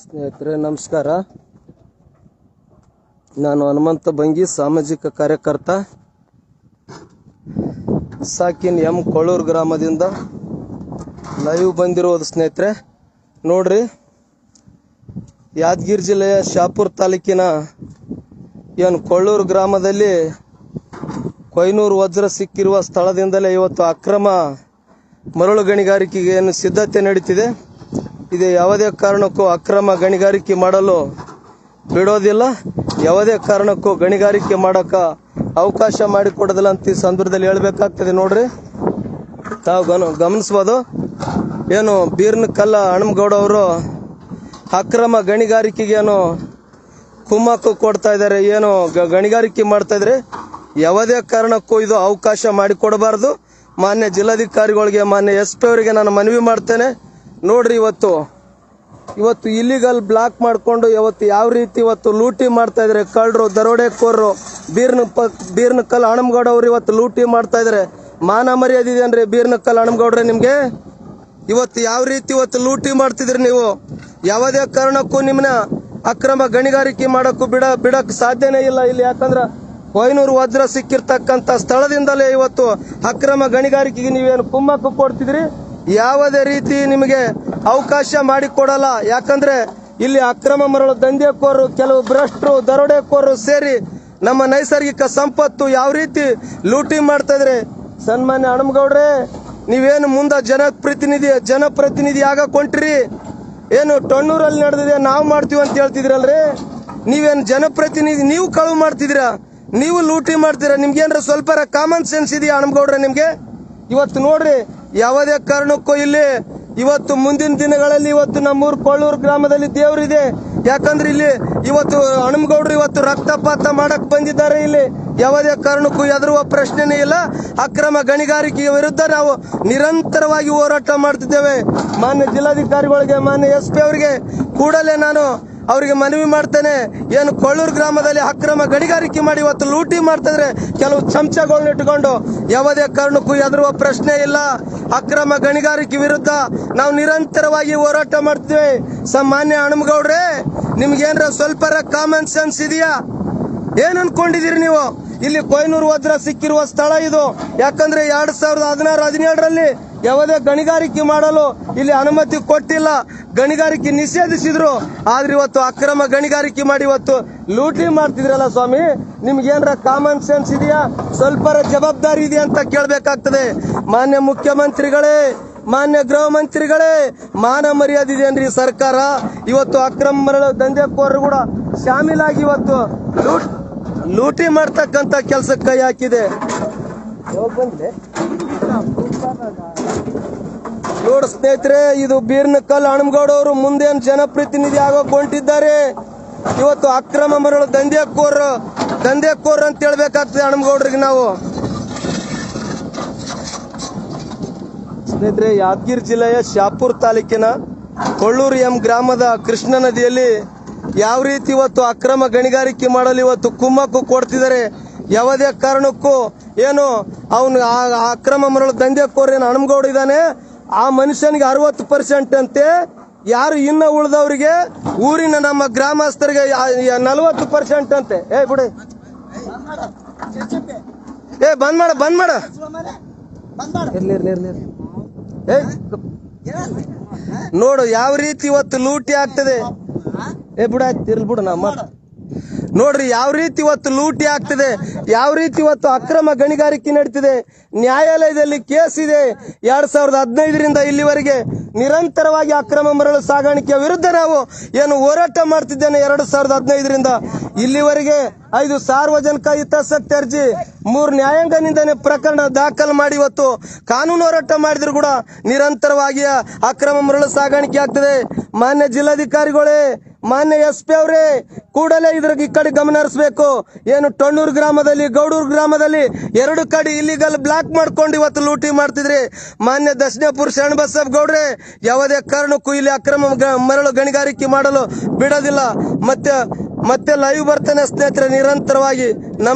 ಸ್ನೇಹಿತರೆ, ನಮಸ್ಕಾರ. ನಾನು ಹನುಮಂತ ಬಂಗಿ ಸಾಮಾಜಿಕ ಕಾರ್ಯಕರ್ತ. ಸಾಕಿನ್ ಎಂ ಕೊಳ್ಳೂರು ಗ್ರಾಮದಿಂದ ಲೈವ್ ಬಂದಿರೋದು ಸ್ನೇಹಿತರೆ. ನೋಡ್ರಿ, ಯಾದಗಿರಿ ಜಿಲ್ಲೆಯ ಶಾಪುರ್ ತಾಲೂಕಿನ ಏನು ಕೊಳ್ಳೂರು ಗ್ರಾಮದಲ್ಲಿ ಕೊಯ್ನೂರು ವಜ್ರ ಸಿಕ್ಕಿರುವ ಸ್ಥಳದಿಂದಲೇ ಇವತ್ತು ಅಕ್ರಮ ಮರಳು ಗಣಿಗಾರಿಕೆಗೆ ಏನು ಸಿದ್ಧತೆ ನಡೀತಿದೆ. ಇದು. ಯಾವುದೇ ಕಾರಣಕ್ಕೂ ಅಕ್ರಮ ಗಣಿಗಾರಿಕೆ ಮಾಡಲು ಬಿಡೋದಿಲ್ಲ. ಯಾವುದೇ ಕಾರಣಕ್ಕೂ ಗಣಿಗಾರಿಕೆ ಮಾಡಕ ಅವಕಾಶ ಮಾಡಿಕೊಡೋದಿಲ್ಲ ಅಂತ ಈ ಸಂದರ್ಭದಲ್ಲಿ ಹೇಳಬೇಕಾಗ್ತದೆ ನೋಡ್ರಿ. ತಾವು ಗನ, ಗಮನಿಸ್ಬೋದು. ಏನು ಬೀರ್ನ ಕಲ್ಲ ಅವರು ಅಕ್ರಮ ಗಣಿಗಾರಿಕೆಗೇನು ಕುಮ್ಮಕ್ಕು ಕೊಡ್ತಾ ಇದ್ದಾರೆ, ಏನು ಗಣಿಗಾರಿಕೆ ಮಾಡ್ತಾ ಇದ್ರೆ ಯಾವುದೇ ಕಾರಣಕ್ಕೂ ಇದು ಅವಕಾಶ ಮಾಡಿಕೊಡಬಾರದು. ಮಾನ್ಯ ಜಿಲ್ಲಾಧಿಕಾರಿಗಳಿಗೆ, ಮಾನ್ಯ ಎಸ್ ಪಿ ಅವರಿಗೆ ನಾನು ಮನವಿ ಮಾಡ್ತೇನೆ. ನೋಡ್ರಿ ಇವತ್ತು. ಇವತ್ತು ಇಲ್ಲಿಗಲ್ ಬ್ಲಾಕ್ ಮಾಡಿಕೊಂಡು ಇವತ್ತು ಯಾವ ರೀತಿ ಇವತ್ತು ಲೂಟಿ ಮಾಡ್ತಾ ಇದ್ದಾರೆ ಕಳ್ಳರು, ದರೋಡೆಕೋರರು ಬೀರ್ನ ಪ ಬೀರ್ನ ಕಲ್ ಅವರು ಇವತ್ತು ಲೂಟಿ ಮಾಡ್ತಾ ಇದ್ರೆ ಮಾನ ಮರ್ಯಾದೆ ಇದೆಯನ್ರಿ ಬೀರ್ನ ಕಲ್ ಹಣಮಗೌಡ್ರೆ ನಿಮ್ಗೆ? ಇವತ್ತು ಯಾವ ರೀತಿ ಇವತ್ತು ಲೂಟಿ ಮಾಡ್ತಿದ್ರಿ ನೀವು? ಯಾವುದೇ ಕಾರಣಕ್ಕೂ ನಿಮ್ಮನ್ನ ಅಕ್ರಮ ಗಣಿಗಾರಿಕೆ ಮಾಡಕ್ಕೂ ಬಿಡ, ಬಿಡಕ್ ಸಾಧ್ಯನೇ ಇಲ್ಲ ಇಲ್ಲಿ. ಯಾಕಂದ್ರೆ ಕೊಯ್ನೂರು ವಜ್ರ ಸಿಕ್ಕಿರ್ತಕ್ಕಂತ ಸ್ಥಳದಿಂದಲೇ ಇವತ್ತು ಅಕ್ರಮ ಗಣಿಗಾರಿಕೆಗೆ ನೀವೇನು ಕುಮ್ಮಕ್ಕು ಕೊಡ್ತಿದ್ರಿ? ಯಾವುದೇ ರೀತಿ ನಿಮಗೆ ಅವಕಾಶ ಮಾಡಿಕೊಡಲ್ಲ. ಯಾಕಂದ್ರೆ ಇಲ್ಲಿ ಅಕ್ರಮ ಮರಳು, ದಂಧೆಕೋರರು, ಕೆಲವು ಭ್ರಷ್ಟರು, ದರೋಡೆಕೋರರು ಸೇರಿ ನಮ್ಮ ನೈಸರ್ಗಿಕ ಸಂಪತ್ತು ಯಾವ ರೀತಿ ಲೂಟಿ ಮಾಡ್ತಾ ಇದ್ರೆ ಸನ್ಮಾನ್ಯ ಹಣಮಗೌಡ್ರೆ ನೀವೇನು ಮುಂದ ಜನಪ್ರತಿನಿಧಿ ಜನಪ್ರತಿನಿಧಿ ಆಗ ಕೊಂಟ್ರಿ ಏನು ಟೊಣ್ಣೂರಲ್ಲಿ ನಡೆದಿದೆ, ನಾವು ಮಾಡ್ತೀವಿ ಅಂತ ಹೇಳ್ತಿದ್ರಲ್ರಿ? ನೀವೇನು ಜನಪ್ರತಿನಿಧಿ, ನೀವು ಕಳುವು ಮಾಡ್ತಿದ್ದೀರಾ? ನೀವು ಲೂಟಿ ಮಾಡ್ತೀರಾ? ನಿಮ್ಗೇನ್ರ ಸ್ವಲ್ಪ ಕಾಮನ್ ಸೆನ್ಸ್ ಇದೆಯಾ ಹಣಮಗೌಡ್ರೆ ನಿಮ್ಗೆ? ಇವತ್ತು ನೋಡ್ರಿ ಯಾವುದೇ ಕಾರಣಕ್ಕೂ ಇಲ್ಲಿ ಇವತ್ತು ಮುಂದಿನ ದಿನಗಳಲ್ಲಿ ಇವತ್ತು ನಮ್ಮೂರು ಕೊಳ್ಳೂರು ಗ್ರಾಮದಲ್ಲಿ ದೇವರಿದೆ. ಯಾಕಂದ್ರೆ ಇಲ್ಲಿ ಇವತ್ತು ಹಣಮಗೌಡರು ಇವತ್ತು ರಕ್ತಪಾತ ಮಾಡಕ್ ಬಂದಿದ್ದಾರೆ ಇಲ್ಲಿ. ಯಾವುದೇ ಕಾರಣಕ್ಕೂ ಎದುರುವ ಪ್ರಶ್ನೆನೇ ಇಲ್ಲ. ಅಕ್ರಮ ಗಣಿಗಾರಿಕೆಯ ವಿರುದ್ಧ ನಾವು ನಿರಂತರವಾಗಿ ಹೋರಾಟ ಮಾಡ್ತಿದ್ದೇವೆ. ಮಾನ್ಯ ಜಿಲ್ಲಾಧಿಕಾರಿಗಳಿಗೆ, ಮಾನ್ಯ ಎಸ್ ಪಿ ಅವರಿಗೆ ಕೂಡಲೇ ನಾನು ಅವರಿಗೆ ಮನವಿ ಮಾಡ್ತೇನೆ. ಏನು ಕೊಳ್ಳೂರು ಗ್ರಾಮದಲ್ಲಿ ಅಕ್ರಮ ಗಣಿಗಾರಿಕೆ ಮಾಡಿ ಇವತ್ತು ಲೂಟಿ ಮಾಡ್ತಿದ್ರೆ ಕೆಲವು ಚಮಚಗಳನ್ನ ಇಟ್ಕೊಂಡು ಯಾವುದೇ ಕಾರಣಕ್ಕೂ ಎದುರುವ ಪ್ರಶ್ನೆ ಇಲ್ಲ. ಅಕ್ರಮ ಗಣಿಗಾರಿಕೆ ವಿರುದ್ಧ ನಾವು ನಿರಂತರವಾಗಿ ಹೋರಾಟ ಮಾಡ್ತೀವಿ. ಸಾಮಾನ್ಯ ಹಣಮಗೌಡ್ರೆ ನಿಮ್ಗೇನ್ರ ಸ್ವಲ್ಪ ಕಾಮನ್ ಸೆನ್ಸ್ ಇದೆಯಾ? ಏನ್ ಅನ್ಕೊಂಡಿದೀರಿ ನೀವು? ಇಲ್ಲಿ ಕೊಯ್ನೂರು ವಜ್ರ ಸಿಕ್ಕಿರುವ ಸ್ಥಳ ಇದು. ಯಾಕಂದ್ರೆ ಎರಡ್ ಸಾವಿರದ ಹದಿನಾರು, ಹದಿನೇಳರಲ್ಲಿ ಯಾವುದೇ ಗಣಿಗಾರಿಕೆ ಮಾಡಲು ಇಲ್ಲಿ ಅನುಮತಿ ಕೊಟ್ಟಿಲ್ಲ. ಗಣಿಗಾರಿಕೆ ನಿಷೇಧಿಸಿದ್ರು. ಆದ್ರೆ ಇವತ್ತು ಅಕ್ರಮ ಗಣಿಗಾರಿಕೆ ಮಾಡಿ ಇವತ್ತು ಲೂಟಿ ಮಾಡ್ತಿದ್ರಲ್ಲ ಸ್ವಾಮಿ? ನಿಮ್ಗೇನ್ರ ಕಾಮನ್ ಸೆನ್ಸ್ ಇದೆಯಾ? ಸ್ವಲ್ಪ ಜವಾಬ್ದಾರಿ ಇದೆಯಾ ಅಂತ ಕೇಳಬೇಕಾಗ್ತದೆ. ಮಾನ್ಯ ಮುಖ್ಯಮಂತ್ರಿಗಳೇ, ಮಾನ್ಯ ಗೃಹ ಮಂತ್ರಿಗಳೇ, ಮಾನ ಮರ್ಯಾದೆ ಇದೆಯನ್ರಿ ಸರ್ಕಾರ? ಇವತ್ತು ಅಕ್ರಮ ದಂಧೆಕೋರರು ಕೂಡ ಶಾಮೀಲಾಗಿ ಇವತ್ತು ಲೂಟ್, ಲೂಟಿ ಮಾಡ್ತಕ್ಕಂಥ ಕೆಲಸಕ್ಕೆ ಕೈ ಹಾಕಿದೆ. ನೋಡು ಸ್ನೇಹಿತರೆ, ಇದು ಬೀರ್ನಕಲ್ ಹಣಮಗೌಡ ಅವರು ಮುಂದೇನು ಜನಪ್ರತಿನಿಧಿ ಆಗೋಕ್ ಹೊಂಟಿದ್ದಾರೆ ಇವತ್ತು ಅಕ್ರಮ ಮರಳು ದಂಧೆಕೋರ್ ದಂಧೆಕೋರ್ ಅಂತ ಹೇಳ್ಬೇಕಾಗ್ತದೆ ಹಣಮಗೌಡ್ರಿಗೆ ನಾವು. ಸ್ನೇಹಿತರೆ, ಯಾದಗಿರಿ ಜಿಲ್ಲೆಯ ಶಾಪುರ್ ತಾಲೂಕಿನ ಕೊಳ್ಳೂರು ಎಂ ಗ್ರಾಮದ ಕೃಷ್ಣ ನದಿಯಲ್ಲಿ ಯಾವ ರೀತಿ ಇವತ್ತು ಅಕ್ರಮ ಗಣಿಗಾರಿಕೆ ಮಾಡಲು ಇವತ್ತು ಕುಮ್ಮಕ್ಕು ಕೊಡ್ತಿದ್ದಾರೆ, ಯಾವುದೇ ಕಾರಣಕ್ಕೂ, ಏನು, ಅವನು ಆ ಅಕ್ರಮ ಮರಳು ದಂಧೆಕೋರ್ ಏನು ಹಣಮಗೌಡ ಇದ್ದಾನೆ ಆ ಮನುಷ್ಯನಿಗೆ ಅರವತ್ತು ಪರ್ಸೆಂಟ್ ಅಂತೆ, ಯಾರು ಇನ್ನ ಉಳಿದವರಿಗೆ, ಊರಿನ ನಮ್ಮ ಗ್ರಾಮಸ್ಥರಿಗೆ ನಲವತ್ತು ಪರ್ಸೆಂಟ್ ಅಂತೆ. ಏ, ಬಿಡಿ. ಏ, ಬಂದ್ ಮಾಡ ಬಂದ್ ಮಾಡ. ನೋಡು, ಯಾವ ರೀತಿ ಇವತ್ತು ಲೂಟಿ ಆಗ್ತದೆ. ಏ, ಬಿಡ ಇರ್ಲಿ ಬಿಡು ನಮ್ಮ ನೋಡ್ರಿ, ಯಾವ ರೀತಿ ಇವತ್ತು ಲೂಟಿ ಆಗ್ತಿದೆ, ಯಾವ ರೀತಿ ಇವತ್ತು ಅಕ್ರಮ ಗಣಿಗಾರಿಕೆ ನಡೀತಿದೆ, ನ್ಯಾಯಾಲಯದಲ್ಲಿ ಕೇಸ್ ಇದೆ. ಎರಡ್ ಸಾವಿರದ ಹದಿನೈದರಿಂದ ಇಲ್ಲಿವರೆಗೆ ನಿರಂತರವಾಗಿ ಅಕ್ರಮ ಮರಳು ಸಾಗಾಣಿಕೆಯ ವಿರುದ್ಧ ನಾವು ಏನು ಹೋರಾಟ ಮಾಡ್ತಿದ್ದೇನೆ ಎರಡು ಸಾವಿರದ ಹದಿನೈದರಿಂದ. ಇಲ್ಲಿವರೆಗೆ ಐದು ಸಾರ್ವಜನಿಕ ಹಿತಾಸಕ್ತಿ ಅರ್ಜಿ, ಮೂರು ನ್ಯಾಯಾಂಗ ನಿಂದನೆ ಪ್ರಕರಣ ದಾಖಲು ಮಾಡಿ ಇವತ್ತು ಕಾನೂನು ಹೋರಾಟ ಮಾಡಿದ್ರು ಕೂಡ ನಿರಂತರವಾಗಿ ಅಕ್ರಮ ಮರಳು ಸಾಗಾಣಿಕೆ ಆಗ್ತದೆ. ಮಾನ್ಯ ಜಿಲ್ಲಾಧಿಕಾರಿಗಳೇ ಮಾನ್ಯ ಎಸ್ ಪಿ ಅವರೇ, ಕೂಡಲೇ ಇದ್ರ ಈ ಕಡೆ ಗಮನ ಹರಿಸಬೇಕು. ಏನು ಟೊಣ್ಣೂರು ಗ್ರಾಮದಲ್ಲಿ, ಗೌಡೂರು ಗ್ರಾಮದಲ್ಲಿ ಎರಡು ಕಡೆ ಇಲ್ಲಿಗಲ್ ಬ್ಲಾಕ್ ಮಾಡ್ಕೊಂಡು ಇವತ್ತು ಲೂಟಿ ಮಾಡ್ತಿದ್ರಿ. ಮಾನ್ಯ ದಕ್ಷಿಣಪುರ ಶರಣಬಸಪ್ಪ ಗೌಡ್ರೆ, ಯಾವುದೇ ಕಾರಣಕ್ಕೂ ಇಲ್ಲಿ ಅಕ್ರಮ ಮರಳು ಗಣಿಗಾರಿಕೆ ಮಾಡಲು ಬಿಡೋದಿಲ್ಲ. ಮತ್ತೆ ಮತ್ತೆ ಲೈವ್ ಬರ್ತೇನೆ ಸ್ನೇಹಿತರೆ, ನಿರಂತರವಾಗಿ ನಮ್ಮ